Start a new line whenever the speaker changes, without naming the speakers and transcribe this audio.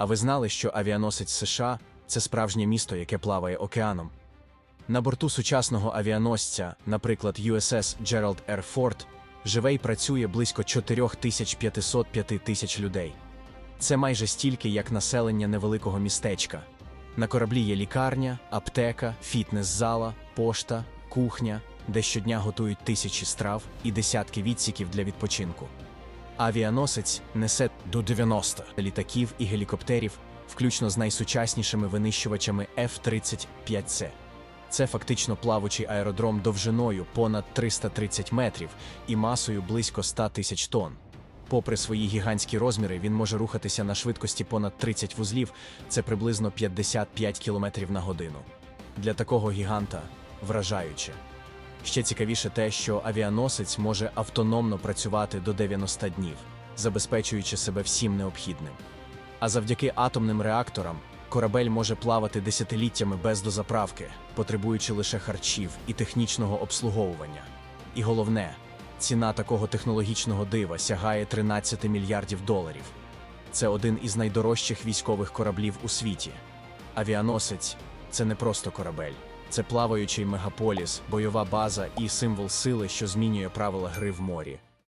А ви знали, що авіаносець США це справжнє місто, яке плаває океаном? На борту сучасного авіаносця, наприклад, USS Gerald R. Ford, живе і працює близько 4505 тисяч людей. Це майже стільки, як населення невеликого містечка. На кораблі є лікарня, аптека, фітнес-зала, пошта, кухня, де щодня готують тисячі страв і десятки відсіків для відпочинку. Авіаносець несе до 90 літаків і гелікоптерів, включно з найсучаснішими винищувачами F-35C. Це фактично плавучий аеродром довжиною понад 330 метрів і масою близько 100 тисяч тонн. Попри свої гігантські розміри, він може рухатися на швидкості понад 30 вузлів, це приблизно 55 км на годину. Для такого гіганта вражаюче. Ще цікавіше те, що авіаносець може автономно працювати до 90 днів, забезпечуючи себе всім необхідним. А завдяки атомним реакторам корабель може плавати десятиліттями без дозаправки, потребуючи лише харчів і технічного обслуговування. І головне, ціна такого технологічного дива сягає 13 мільярдів доларів. Це один із найдорожчих військових кораблів у світі. Авіаносець це не просто корабель, це плаваючий мегаполіс, бойова база і символ сили, що змінює правила гри в морі.